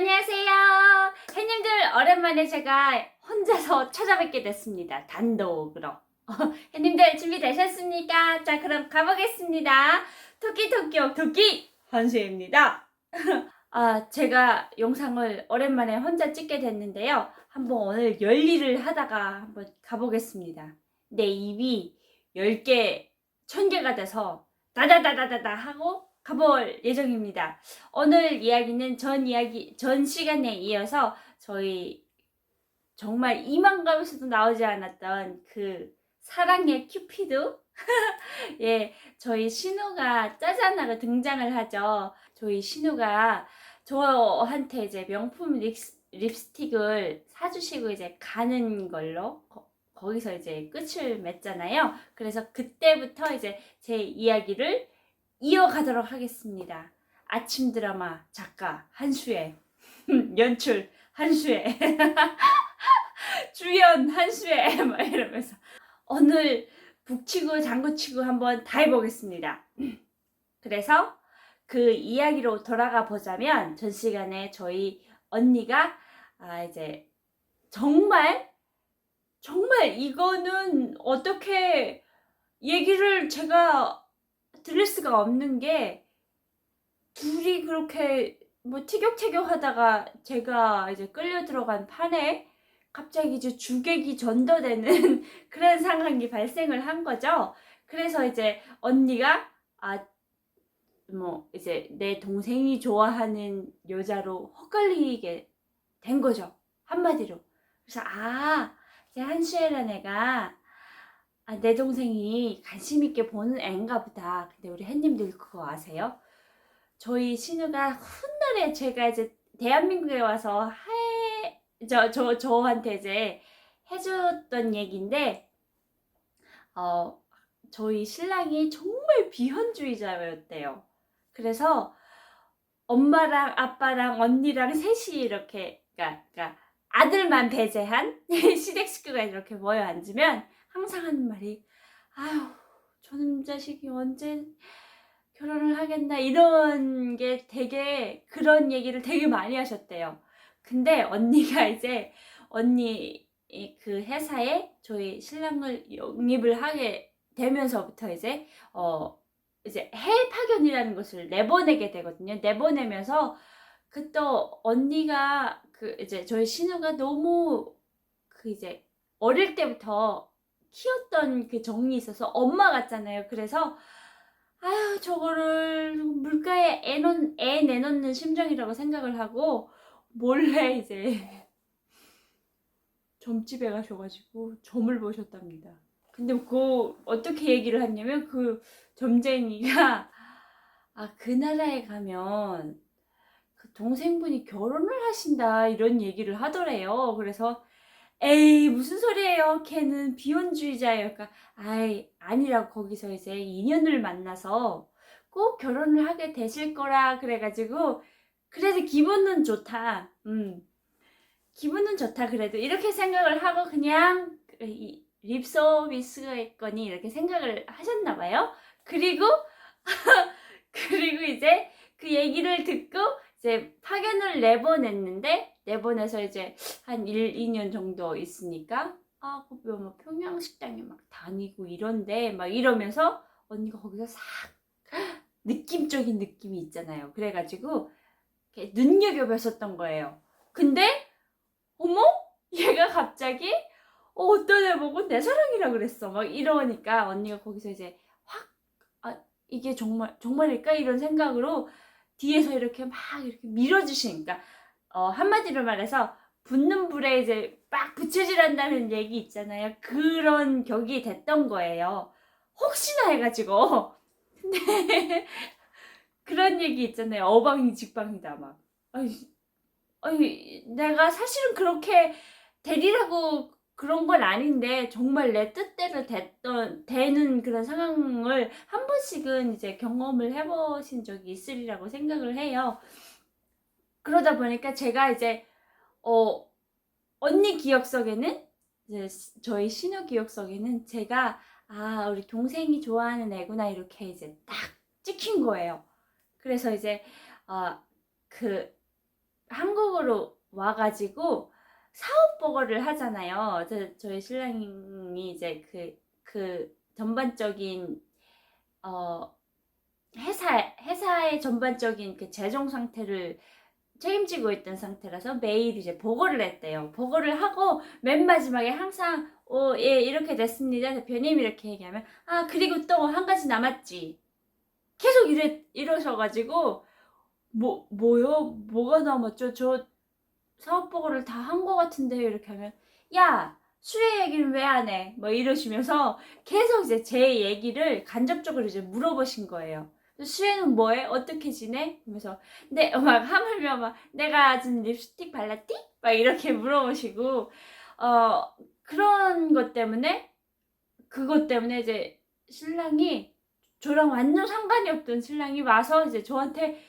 안녕하세요. 해님들 오랜만에 제가 혼자서 찾아뵙게 됐습니다. 단독으로. 해님들 준비되셨습니까? 자 그럼 가보겠습니다. 토끼 토끼 토끼 한수입니다. 아 제가 영상을 오랜만에 혼자 찍게 됐는데요. 한번 오늘 열일을 하다가 한번 가보겠습니다. 내 입이 10개, 1000개가 돼서 다다다다다다 하고 가볼 예정입니다. 오늘 이야기는 전 이야기, 전 시간에 이어서 저희 정말 이만감에서도 나오지 않았던 그 사랑의 큐피드? 예, 저희 신우가 짜잔하게 등장을 하죠. 저희 신우가 저한테 이제 명품 립, 립스틱을 사주시고 이제 가는 걸로 거, 거기서 이제 끝을 맺잖아요. 그래서 그때부터 이제 제 이야기를 이어가도록 하겠습니다. 아침 드라마 작가 한수의 연출 한수의 주연 한수의 막 이러면서 오늘 북치고 장구치고 한번 다 해보겠습니다. 그래서 그 이야기로 돌아가 보자면 전 시간에 저희 언니가 아 이제 정말 정말 이거는 어떻게 얘기를 제가 들을 수가 없는 게 둘이 그렇게 뭐 티격태격 하다가 제가 이제 끌려 들어간 판에 갑자기 이제 주객이 전도되는 그런 상황이 발생을 한 거죠. 그래서 이제 언니가 아 뭐 이제 내 동생이 좋아하는 여자로 헛갈리게 된 거죠. 한마디로. 그래서 아 이제 한수애란 애가 아, 내 동생이 관심 있게 보는 애인가 보다. 근데 우리 햇님들 그거 아세요? 저희 신우가 훗날에 제가 이제 대한민국에 와서 해, 저, 저, 저한테 이제 해줬던 얘기인데, 어, 저희 신랑이 정말 비현주의자였대요. 그래서 엄마랑 아빠랑 언니랑 셋이 이렇게, 그러니까, 그러니까 아들만 배제한 시댁 식구가 이렇게 모여 앉으면 항상 하는 말이 아유 저놈 자식이 언제 결혼을 하겠나 이런 게 되게 그런 얘기를 되게 많이 하셨대요. 근데 언니가 이제 언니 그 회사에 저희 신랑을 영입을 하게 되면서부터 이제 어 이제 해외 파견이라는 것을 내보내게 되거든요. 내보내면서 그 또 언니가 그 이제 저희 신우가 너무 그 이제 어릴 때부터 키웠던 그 정이 있어서 엄마 같잖아요. 그래서 아유 저거를 물가에 애, 놓, 애 내놓는 심정이라고 생각을 하고 몰래 이제 점집에 가셔가지고 점을 보셨답니다. 근데 그 어떻게 얘기를 했냐면 그 점쟁이가 아 그 나라에 가면 그 동생분이 결혼을 하신다 이런 얘기를 하더래요. 그래서 에이 무슨 소리예요? 걔는 비혼주의자예요. 그러니까 아이 아니라고 거기서 이제 인연을 만나서 꼭 결혼을 하게 되실 거라 그래가지고 그래도 기분은 좋다. 음 기분은 좋다 그래도 이렇게 생각을 하고 그냥 그이 립서비스겠거니 이렇게 생각을 하셨나 봐요. 그리고 그리고 이제 그 얘기를 듣고 이제 파견을 내보냈는데 내보내서 이제 한 1, 2년 정도 있으니까 아, 뭐 평양식당에 막 다니고 이런데 막 이러면서 언니가 거기서 싹 느낌적인 느낌이 있잖아요. 그래가지고 이렇게 눈여겨봤었던 거예요. 근데 어머 얘가 갑자기 어, 어떤 애 보고 내 사랑이라 그랬어. 막 이러니까 언니가 거기서 이제 확 아, 이게 정말 정말일까 이런 생각으로 뒤에서 이렇게 막 이렇게 밀어주시니까 어, 한마디로 말해서 붙는 불에 이제 막 붙여지란다는 얘기 있잖아요. 그런 격이 됐던 거예요. 혹시나 해가지고. 근데 그런 얘기 있잖아요. 어방이 직방이다 막. 아이, 아이, 내가 사실은 그렇게 되리라고 그런 건 아닌데 정말 내 뜻대로 됐던 되는 그런 상황을 한 번씩은 이제 경험을 해보신 적이 있으리라고 생각을 해요. 그러다 보니까 제가 이제 어 언니 기억 속에는 이제 저희 신우 기억 속에는 제가 아 우리 동생이 좋아하는 애구나 이렇게 이제 딱 찍힌 거예요. 그래서 이제 아그 한국으로 와가지고 사업보고를 하잖아요. 저, 저희 신랑이 이제 그, 그 전반적인, 어, 회사, 회사의 전반적인 그 재정 상태를 책임지고 있던 상태라서 매일 이제 보고를 했대요. 보고를 하고 맨 마지막에 항상 어, 예, 이렇게 됐습니다. 대표님 이렇게 얘기하면 아, 그리고 또 한 가지 남았지. 계속 이래 이러셔 가지고 뭐 뭐요? 뭐가 남았죠? 저 사업 보고를 다한거 같은데요. 이렇게 하면 야 수혜 얘기는 왜 안 해? 뭐 이러시면서 계속 이제 제 얘기를 간접적으로 이제 물어보신 거예요. 수혜는 뭐해? 어떻게 지내? 그러면서 네, 막 하물며 막 내가 지금 립스틱 발랐디? 막 이렇게 물어보시고 어 그런 것 때문에 그것 때문에 이제 신랑이 저랑 완전 상관이 없던 신랑이 와서 이제 저한테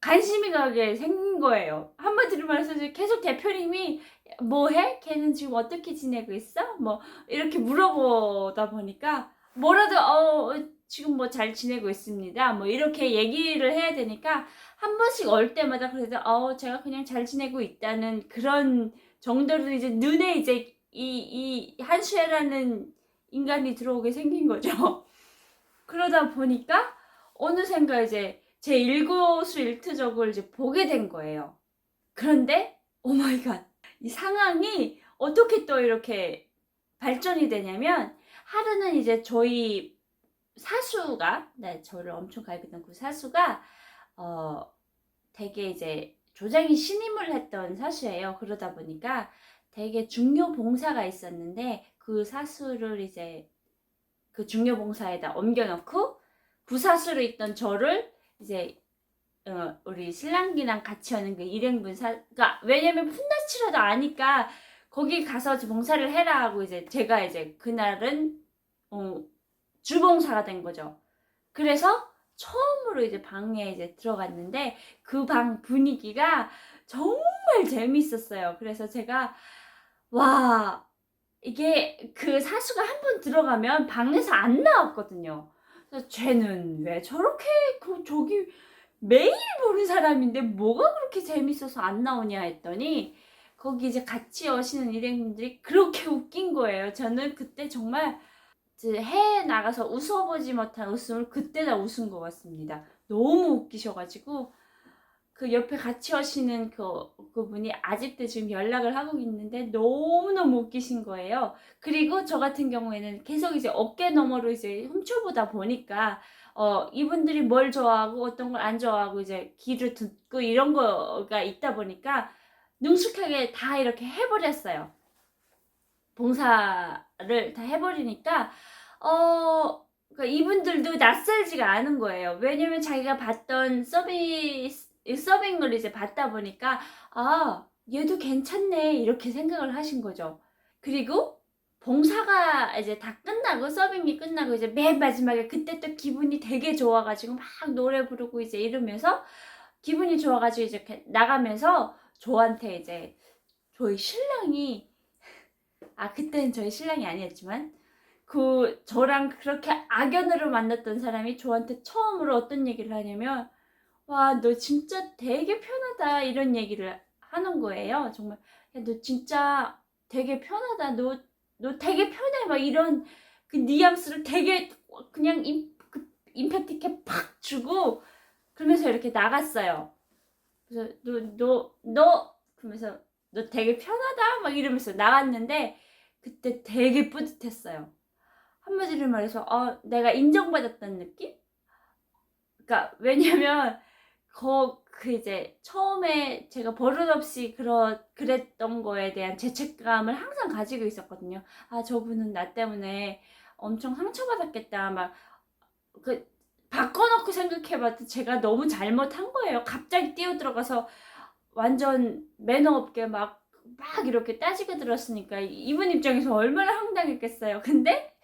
관심이 가게 생긴 거예요. 한마디로 말해서 이제 계속 대표님이 뭐 해? 걔는 지금 어떻게 지내고 있어? 뭐 이렇게 물어보다 보니까 뭐라도 어 지금 뭐 잘 지내고 있습니다. 뭐 이렇게 얘기를 해야 되니까 한 번씩 올 때마다 그래도 어 제가 그냥 잘 지내고 있다는 그런 정도로 이제 눈에 이제 이 이 한수혜라는 인간이 들어오게 생긴 거죠. 그러다 보니까 어느샌가 이제 제 일거수 일투족을 이제 보게 된 거예요. 그런데 오마이갓 이 상황이 어떻게 또 이렇게 발전이 되냐면 하루는 이제 저희 사수가 네, 저를 엄청 가입했던 그 사수가 어 되게 이제 조장이 신임을 했던 사수예요. 그러다 보니까 되게 중요 봉사가 있었는데 그 사수를 이제 그 중요 봉사에다 옮겨놓고 부사수로 있던 저를 이제 어, 우리 신랑기랑 같이 하는 그 일행분 사, 그러니까 왜냐면 푼다치라도 아니까 거기 가서 봉사를 해라 하고 이제 제가 이제 그날은 어, 주봉사가 된 거죠. 그래서 처음으로 이제 방에 이제 들어갔는데 그 방 분위기가 정말 재밌었어요. 그래서 제가 와 이게 그 사수가 한 번 들어가면 방에서 안 나왔거든요. 그래서 쟤는 왜 저렇게 그 저기 매일 보는 사람인데 뭐가 그렇게 재밌어서 안 나오냐 했더니 거기 이제 같이 오시는 일행분들이 그렇게 웃긴 거예요. 저는 그때 정말 해외에 나가서 웃어보지 못한 웃음을 그때 다 웃은 것 같습니다. 너무 웃기셔가지고 그 옆에 같이 오시는 그 그분이 아직도 지금 연락을 하고 있는데 너무너무 웃기신 거예요. 그리고 저 같은 경우에는 계속 이제 어깨 너머로 이제 훔쳐보다 보니까 어 이분들이 뭘 좋아하고 어떤 걸 안 좋아하고 이제 귀를 듣고 이런 거가 있다 보니까 능숙하게 다 이렇게 해버렸어요. 봉사를 다 해버리니까 어 그러니까 이분들도 낯설지가 않은 거예요. 왜냐면 자기가 봤던 서비스 서빙을 이제 받다 보니까 아 얘도 괜찮네 이렇게 생각을 하신 거죠. 그리고 봉사가 이제 다 끝나고 서빙이 끝나고 이제 맨 마지막에 그때 또 기분이 되게 좋아가지고 막 노래 부르고 이제 이러면서 기분이 좋아가지고 이제 나가면서 저한테 이제 저희 신랑이 아 그때는 저희 신랑이 아니었지만 그 저랑 그렇게 악연으로 만났던 사람이 저한테 처음으로 어떤 얘기를 하냐면 와 너 진짜 되게 편하다 이런 얘기를 하는 거예요. 정말 야, 너 진짜 되게 편하다. 너너 되게 편해 막 이런 그 뉘앙스를 되게 그냥 임, 그 임팩트 팍 주고 그러면서 이렇게 나갔어요. 그래서 너너 너 그러면서 너 되게 편하다 막 이러면서 나갔는데 그때 되게 뿌듯했어요. 한마디로 말해서 어 내가 인정받았다는 느낌? 그러니까 왜냐면 거, 그 이제 처음에 제가 버릇없이 그러, 그랬던 거에 대한 죄책감을 항상 가지고 있었거든요. 아, 저분은 나 때문에 엄청 상처받았겠다. 막, 그, 바꿔놓고 생각해봐도 제가 너무 잘못한 거예요. 갑자기 뛰어들어가서 완전 매너 없게 막, 막 이렇게 따지게 들었으니까 이분 입장에서 얼마나 황당했겠어요. 근데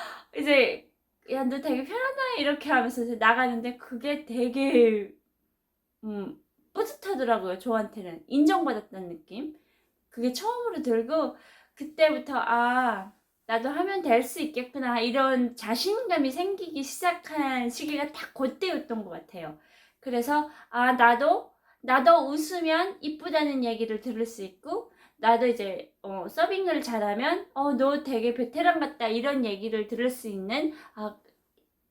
이제 야, 너 되게 편하다 이렇게 하면서 이제 나가는데 그게 되게 음, 뿌듯하더라고요. 저한테는 인정받았다는 느낌. 그게 처음으로 들고 그때부터 아 나도 하면 될 수 있겠구나 이런 자신감이 생기기 시작한 시기가 딱 그때였던 것 같아요. 그래서 아 나도 나도 웃으면 이쁘다는 얘기를 들을 수 있고 나도 이제 어, 서빙을 잘하면 어 너 되게 베테랑 같다 이런 얘기를 들을 수 있는 아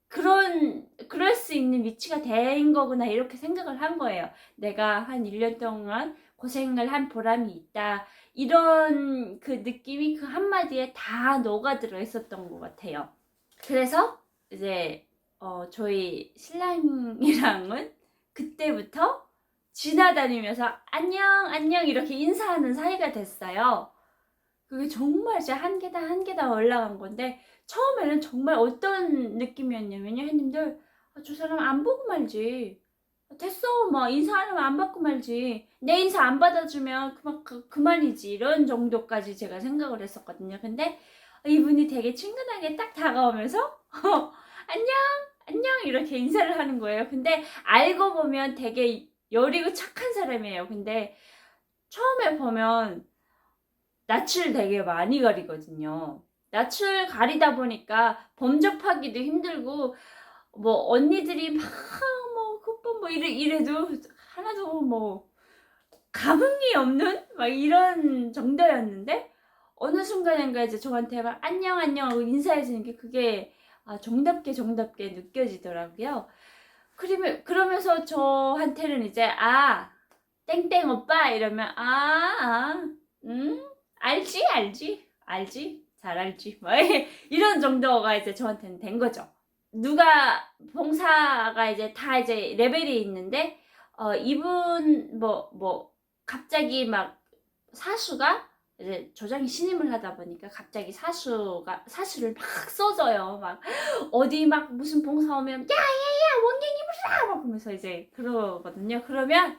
그런 그럴 수 있는 위치가 된 거구나 이렇게 생각을 한 거예요. 내가 한 1년 동안 고생을 한 보람이 있다. 이런 그 느낌이 그 한마디에 다 녹아들어 있었던 것 같아요. 그래서 이제 어, 저희 신랑이랑은 그때부터 지나다니면서 안녕 안녕 이렇게 인사하는 사이가 됐어요. 그게 정말 이제 한 계단 한 계단 올라간 건데 처음에는 정말 어떤 느낌이었냐면요, 형님들 아, 저 사람 안 보고 말지. 됐어, 뭐 인사하면 안 받고 말지. 내 인사 안 받아주면 그만 그, 그만이지 이런 정도까지 제가 생각을 했었거든요. 근데 이분이 되게 친근하게 딱 다가오면서 어, 안녕 안녕 이렇게 인사를 하는 거예요. 근데 알고 보면 되게 여리고 착한 사람이에요. 근데 처음에 보면 낯을 되게 많이 가리거든요. 낯을 가리다 보니까 범접하기도 힘들고 뭐 언니들이 막뭐 그빠 뭐 이래 이래도 하나도 뭐 감흥이 없는 막 이런 정도였는데 어느 순간인가 이제 저한테 막 안녕 안녕 하고 인사해 주는 게 그게 아, 정답게 정답게 느껴지더라고요. 그러면 그러면서 저한테는 이제 아 땡땡 오빠 이러면 아아음 알지? 알지? 알지? 잘 알지? 뭐 이런 정도가 이제 저한테는 된 거죠. 누가 봉사가 이제 다 이제 레벨이 있는데 어 이분 뭐뭐 갑자기 막 사수가 이제 조장이 신임을 하다 보니까 갑자기 사수가 사수를 막 써줘요. 막 어디 막 무슨 봉사 오면 야야야 원경이 막 그러면서 이제 그러거든요. 그러면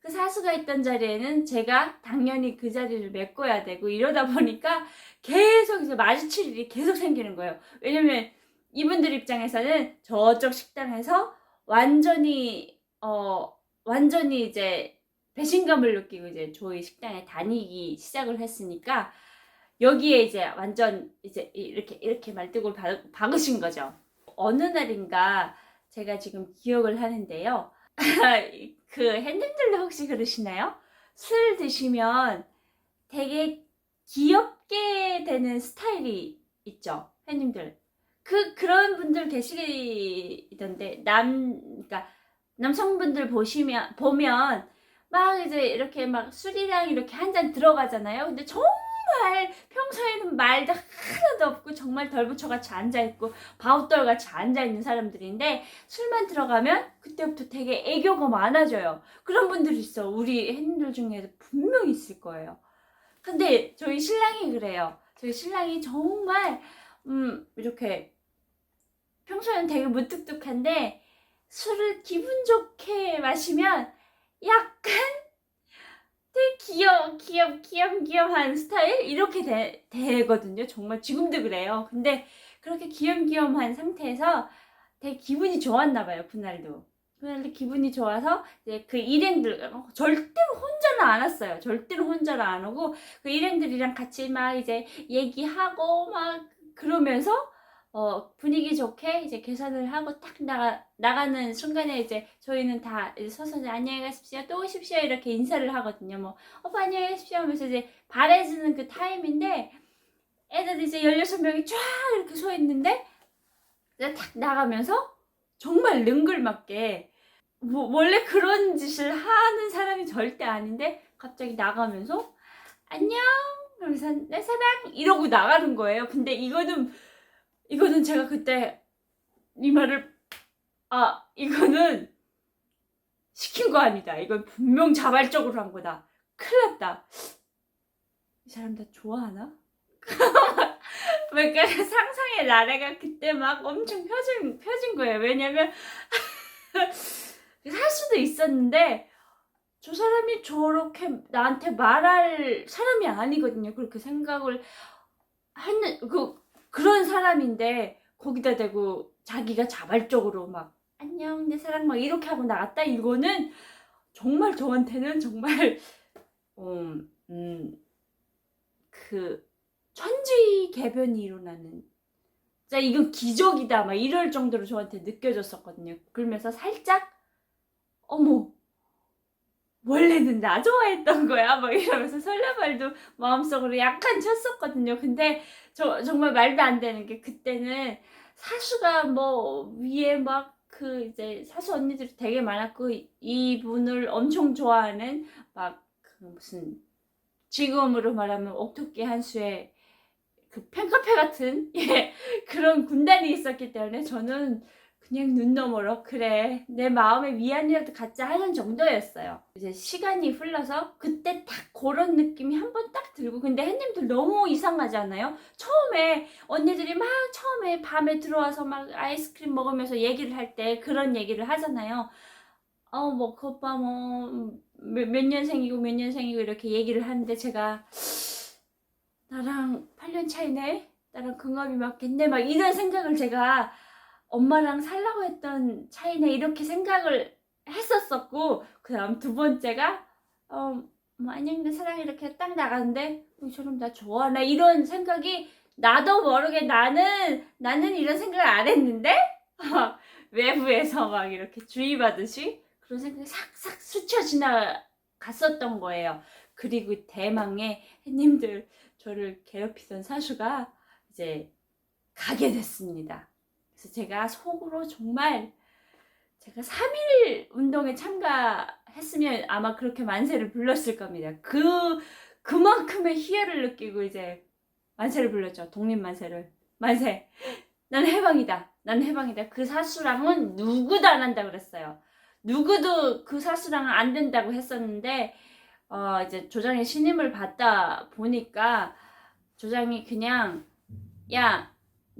그 사수가 있던 자리에는 제가 당연히 그 자리를 메꿔야 되고 이러다 보니까 계속 이제 마주칠 일이 계속 생기는 거예요. 왜냐면 이분들 입장에서는 저쪽 식당에서 완전히 어 완전히 이제 배신감을 느끼고 이제 저희 식당에 다니기 시작을 했으니까 여기에 이제 완전 이제 이렇게 이렇게 말뚝을 박- 박으신 거죠. 어느 날인가 제가 지금 기억을 하는데요. 그 핸님들도 혹시 그러시나요? 술 드시면 되게 귀엽게 되는 스타일이 있죠. 팬님들. 그 그런 분들 계시던데 남 그러니까 남성분들 보시면 보면 막 이제 이렇게 막 술이랑 이렇게 한 잔 들어가잖아요. 근데 정말 평소에는 말도 하나도 없고 정말 덜부처같이 앉아 있고 바우떨같이 앉아 있는 사람들인데 술만 들어가면 그때부터 되게 애교가 많아져요. 그런 분들이 있어. 우리 팬들 중에도 분명 있을 거예요. 근데 저희 신랑이 그래요. 저희 신랑이 정말 음 이렇게 평소에는 되게 무뚝뚝한데 술을 기분 좋게 마시면 약간 되게 귀여워, 귀엽, 귀염, 귀염한 스타일? 이렇게 되, 되거든요. 정말 지금도 그래요. 근데 그렇게 귀염귀염한 상태에서 되게 기분이 좋았나 봐요. 그날도. 그날도 기분이 좋아서 이제 그 일행들 어, 절대로 혼자는 안 왔어요. 절대로 혼자는 안 오고 그 일행들이랑 같이 막 이제 얘기하고 막 그러면서 어, 분위기 좋게 이제 계산을 하고 딱 나가, 나가는 순간에 이제 저희는 다 이제 서서 이제 안녕히 가십시오. 또 오십시오. 이렇게 인사를 하거든요. 뭐, 오빠 안녕히 가십시오. 하면서 이제 바래주는 그 타임인데 애들 이제 16명이 쫙 이렇게 서 있는데 이제 탁 나가면서 정말 능글맞게 뭐, 원래 그런 짓을 하는 사람이 절대 아닌데 갑자기 나가면서 안녕 하면서 내 사랑 이러고 나가는 거예요. 근데 이거는 이거는 제가 그때 이 말을 아 이거는 시킨 거 아니다. 이건 분명 자발적으로 한 거다. 큰일 났다. 이 사람 다 좋아하나? 그러니까 상상의 나래가 그때 막 엄청 펴진, 펴진 거예요. 왜냐면 살 수도 있었는데 저 사람이 저렇게 나한테 말할 사람이 아니거든요. 그렇게 생각을 하는 그 그런 사람인데 거기다 대고 자기가 자발적으로 막 안녕 내 사랑 막 이렇게 하고 나갔다 이거는 정말 저한테는 정말 음, 음, 그 천지 개변이 일어나는 진짜 이건 기적이다 막 이럴 정도로 저한테 느껴졌었거든요. 그러면서 살짝 어머 원래는 나 좋아했던 거야 막 이러면서 설레발도 마음속으로 약간 쳤었거든요 근데 저 정말 말도 안 되는 게 그때는 사수가 뭐 위에 막 그 이제 사수 언니들이 되게 많았고 이분을 엄청 좋아하는 막 그 무슨 지금으로 말하면 옥토끼 한수의 그 팬카페 같은? 예 그런 군단이 있었기 때문에 저는 그냥 눈 너머로 그래 내 마음의 위안이라도 갖자 하는 정도였어요. 이제 시간이 흘러서 그때 딱 그런 느낌이 한 번 딱 들고 근데 햇님들 너무 이상하지 않아요? 처음에 언니들이 막 처음에 밤에 들어와서 막 아이스크림 먹으면서 얘기를 할 때 그런 얘기를 하잖아요. 어뭐 그 오빠 뭐몇 년생이고 몇 년생이고 이렇게 얘기를 하는데 제가 나랑 8년 차이네? 나랑 궁합이 맞겠네? 막 이런 생각을 제가 엄마랑 살라고 했던 차이네 이렇게 생각을 했었었고 그 다음 두 번째가 어, 뭐 안녕히 사랑 이렇게 딱 나가는데 어, 이 사람 나 좋아하나 이런 생각이 나도 모르게 나는 나는 이런 생각을 안 했는데 외부에서 막 이렇게 주의받듯이 그런 생각이 싹싹 스쳐 지나갔었던 거예요. 그리고 대망의 햇님들 저를 괴롭히던 사수가 이제 가게 됐습니다. 그래서 제가 속으로 정말 제가 3일 운동에 참가했으면 아마 그렇게 만세를 불렀을 겁니다. 그 그만큼의 희열을 느끼고 이제 만세를 불렀죠. 독립 만세를. 만세. 난 해방이다. 난 해방이다. 그 사수랑은 누구도 안 한다 그랬어요. 누구도 그 사수랑은 안 된다고 했었는데 어 이제 조장의 신임을 받다 보니까 조장이 그냥 야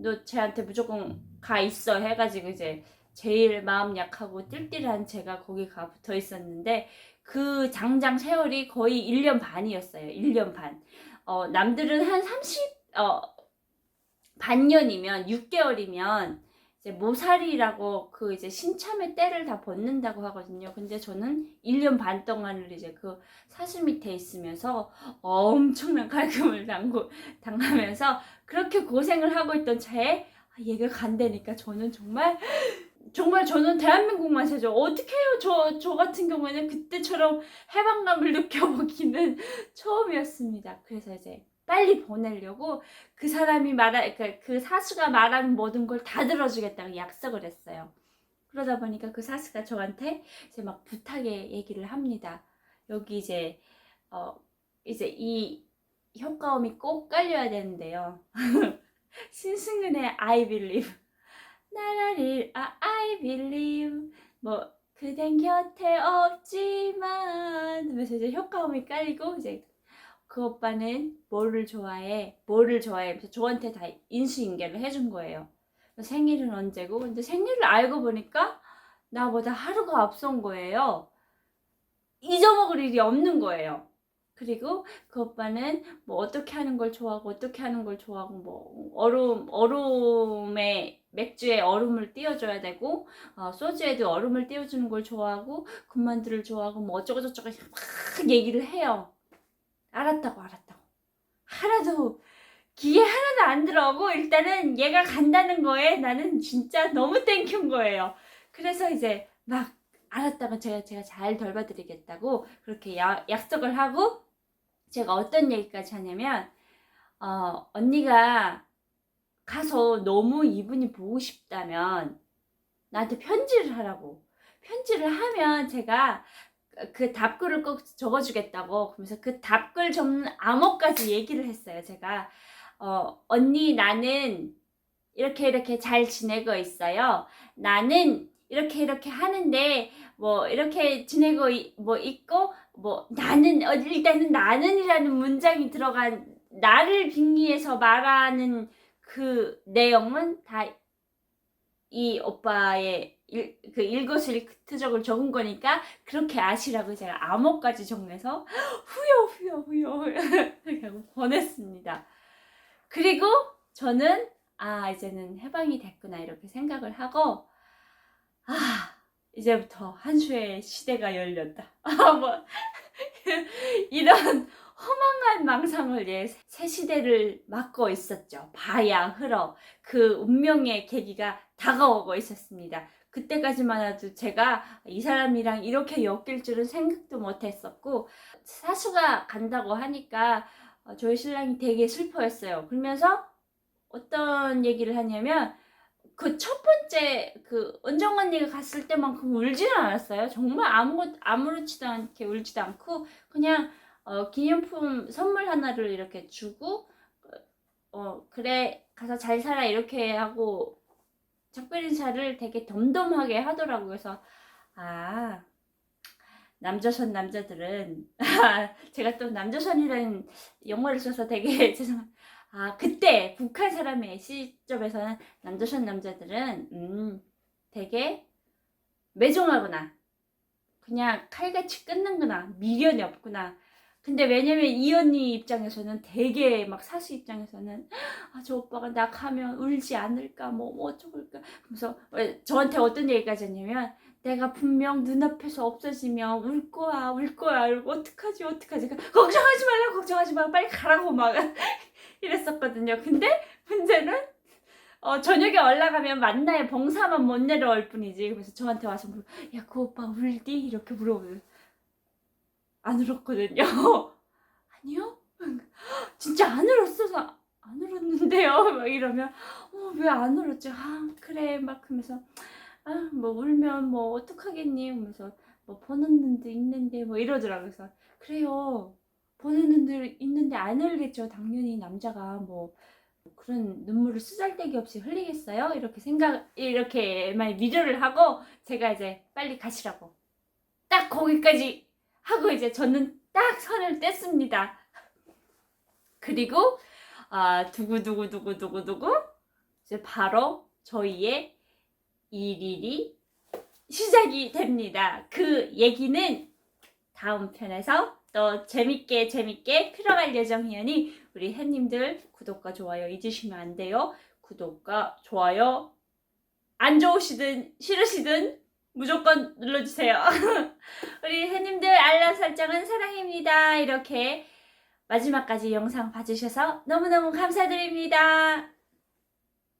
너 쟤한테 무조건 가 있어 해가지고 이제 제일 마음 약하고 띨띨한 제가 거기 가 붙어 있었는데 그 장장 세월이 거의 1년 반이었어요. 1년 반. 어, 남들은 한 30, 어, 반년이면 6개월이면 이제 모살이라고 그 이제 신참의 때를 다 벗는다고 하거든요. 근데 저는 1년 반 동안을 이제 그 사슬 밑에 있으면서 엄청난 갈굼을 당고, 당하면서 그렇게 고생을 하고 있던 차에 아, 얘가 간다니까 저는 정말 정말 저는 대한민국만 세죠. 어떻게 해요? 저, 저 같은 경우에는 그때처럼 해방감을 느껴보기는 처음이었습니다. 그래서 이제 빨리 보내려고 그 사람이 말하, 그러니까 그 사수가 말하는 모든 걸 다 들어주겠다고 약속을 했어요. 그러다 보니까 그 사수가 저한테 이제 막 부탁의 얘기를 합니다. 여기 이제, 어, 이제 이 효과음이 꼭 깔려야 되는데요. 신승은의 I believe. 나라를 아, I believe. 뭐, 그댄 곁에 없지만. 하면서 이제 효과음이 깔리고, 이제 그 오빠는 뭐를 좋아해? 뭐를 좋아해? 그래서 저한테 다 인수인계를 해준 거예요. 생일은 언제고? 근데 생일을 알고 보니까 나보다 하루가 앞선 거예요. 잊어먹을 일이 없는 거예요. 그리고 그 오빠는 뭐 어떻게 하는 걸 좋아하고 어떻게 하는 걸 좋아하고 뭐 얼음 얼음에 맥주에 얼음을 띄워줘야 되고 어, 소주에도 얼음을 띄워주는 걸 좋아하고 군만두를 좋아하고 뭐 어쩌고 저쩌고 막 얘기를 해요. 알았다고 알았다고 하나도 귀에 하나도 안 들어오고 일단은 얘가 간다는 거에 나는 진짜 너무 땡큐인 거예요. 그래서 이제 막 알았다고 제가 제가 잘 돌봐드리겠다고 그렇게 야, 약속을 하고 제가 어떤 얘기까지 하냐면 어, 언니가 가서 너무 이분이 보고 싶다면 나한테 편지를 하라고. 편지를 하면 제가 그 답글을 꼭 적어주겠다고 그러면서 그 답글 적는 암호까지 얘기를 했어요 제가. 어, 언니 나는 이렇게 이렇게 잘 지내고 있어요. 나는 이렇게 이렇게 하는데 뭐 이렇게 지내고 이- 뭐 있고 뭐 나는 어, 일단은 나는이라는 문장이 들어간 나를 빙의해서 말하는 그 내용은 다 이 오빠의 일, 그 일거수일투족을 적은 거니까 그렇게 아시라고 제가 암호까지 정해서 후요 후요 후요 하고 보냈습니다. 그리고 저는 아 이제는 해방이 됐구나 이렇게 생각을 하고 아 이제부터 한수의 시대가 열렸다. 아, 뭐, 이런 허망한 망상을 예, 새 시대를 맞고 있었죠. 바야 흘러 그 운명의 계기가 다가오고 있었습니다. 그때까지만 해도 제가 이 사람이랑 이렇게 엮일 줄은 생각도 못 했었고 사수가 간다고 하니까 어, 저희 신랑이 되게 슬퍼했어요. 그러면서 어떤 얘기를 하냐면 그 첫 번째 그 은정 언니가 갔을 때만큼 울지는 않았어요. 정말 아무 아무렇지도 않게 울지도 않고 그냥 어, 기념품 선물 하나를 이렇게 주고 어 그래 가서 잘 살아 이렇게 하고 작별 인사를 되게 덤덤하게 하더라고요. 그래서 아 남조선 남자들은 제가 또 남조선이라는 영어를 써서 되게 죄송합니다. 아 그때 북한 사람의 시점에서는 남조선 남자들은 음 되게 매정하구나. 그냥 칼같이 끊는구나. 미련이 없구나. 근데 왜냐면 이 언니 입장에서는 되게 막 사수 입장에서는 아 저 오빠가 나 가면 울지 않을까? 뭐, 뭐 어쩌을까? 그래서 왜 저한테 어떤 얘기까지 했냐면 내가 분명 눈앞에서 없어지면 울 거야 울 거야. 어떡하지 어떡하지. 걱정하지 말라 걱정하지 마. 빨리 가라고. 막 이랬었거든요 근데 문제는 어, 저녁에 올라가면 만나야 봉사만 못 내려올 뿐이지 그래서 저한테 와서 물어 야 그 오빠 울디 이렇게 물어보요 안 울었거든요. 아니요? 진짜 안 울었어서 안 울었는데요. 막 이러면 어, 왜 안 울었지? 아 그래 막 하면서 아 뭐 울면 뭐 어떡하겠니? 하면서 뭐 보는 눈도 있는데 뭐 이러더라고요. 그래서 그래요. 보는 눈도 있는데 안 울겠죠. 당연히 남자가 뭐 그런 눈물을 쓰잘데기 없이 흘리겠어요? 이렇게 생각 이렇게 많이 위로를 하고 제가 이제 빨리 가시라고 딱 거기까지 하고 이제 저는 딱 선을 뗐습니다. 그리고 아 두구 두구 두구 두구 두구 이제 바로 저희의 일일이 시작이 됩니다. 그 얘기는 다음 편에서 또 재밌게 재밌게 풀어갈 예정이니 우리 햇님들 구독과 좋아요 잊으시면 안 돼요. 구독과 좋아요 안 좋으시든 싫으시든 무조건 눌러주세요. 우리 햇님들 알람 설정은 사랑입니다. 이렇게 마지막까지 영상 봐주셔서 너무너무 감사드립니다.